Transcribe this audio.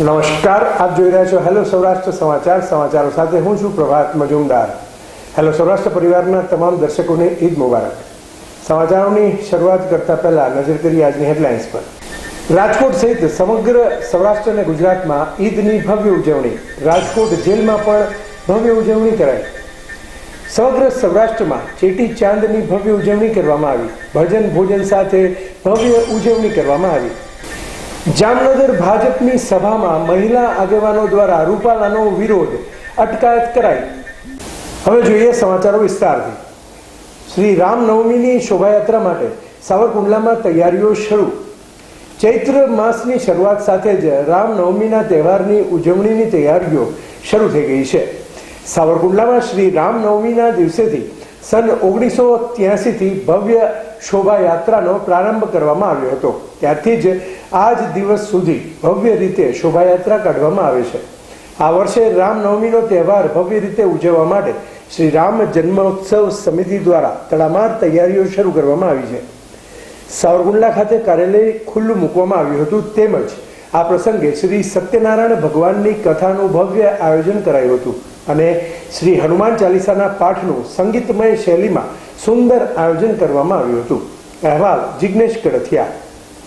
નમસ્કાર, આપ જોઈ રહ્યા છો હેલો સૌરાષ્ટ્ર સમાચાર. સમાચારો સાથે હું છું પ્રભાત મજુમદાર. હેલો સૌરાષ્ટ્ર પરિવારના તમામ દર્શકોને ઈદ મુબારક. સમાચારોની શરૂઆત કરતા પહેલા નજર કરીએ આજની હેડલાઇન્સ પર. રાજકોટ સહિત સમગ્ર સૌરાષ્ટ્ર અને ગુજરાતમાં ઈદની ભવ્ય ઉજવણી. રાજકોટ જેલમાં પણ ભવ્ય ઉજવણી કરાઈ. સમગ્ર સૌરાષ્ટ્રમાં ચેટી ચાંદની ભવ્ય ઉજવણી કરવામાં આવી. ભજન ભોજન સાથે ભવ્ય ઉજવણી કરવામાં આવી. જામનગર ભાજપની સભામાં મહિલા આગેવાનો દ્વારા રૂપાલાનો વિરોધ અટકાયત કરાઈ. હવે જોઈએ સમાચારો વિસ્તારથી. શ્રી રામનવમીની શોભાયાત્રા માટે સાવરકુંડલામાં તૈયારીઓ શરૂ. ચૈત્ર માસની શરૂઆત સાથે જ રામનવમીના તહેવારની ઉજવણીની તૈયારીઓ શરૂ થઈ ગઈ છે. સાવરકુંડલામાં શ્રી રામનવમીના દિવસેથી સન ઓગણીસો ત્યાસીથી ભવ્ય શોભાયાત્રાનો પ્રારંભ કરવામાં આવ્યો હતો. ત્યારથી જ આજ દિવસ સુધી ભવ્ય રીતે શોભાયાત્રા કાઢવામાં આવે છે. આ વર્ષે રામનવમીનો તહેવાર ભવ્ય રીતે ઉજવવા માટે શ્રી રામ જન્મોત્સવ સમિતિ દ્વારા તડામાર તૈયારીઓ શરૂ કરવામાં આવી છે. સાવરકુંડલા ખાતે કાર્યાલય ખુલ્લું મૂકવામાં આવ્યું હતું તેમજ આ પ્રસંગે શ્રી સત્યનારાયણ ભગવાનની કથાનું ભવ્ય આયોજન કરાયું હતું અને શ્રી હનુમાન ચાલીસાના પાઠનું સંગીતમય શૈલીમાં સુંદર આયોજન કરવામાં આવ્યું હતું. અહેવાલ જિજ્ઞેશ કડથિયા.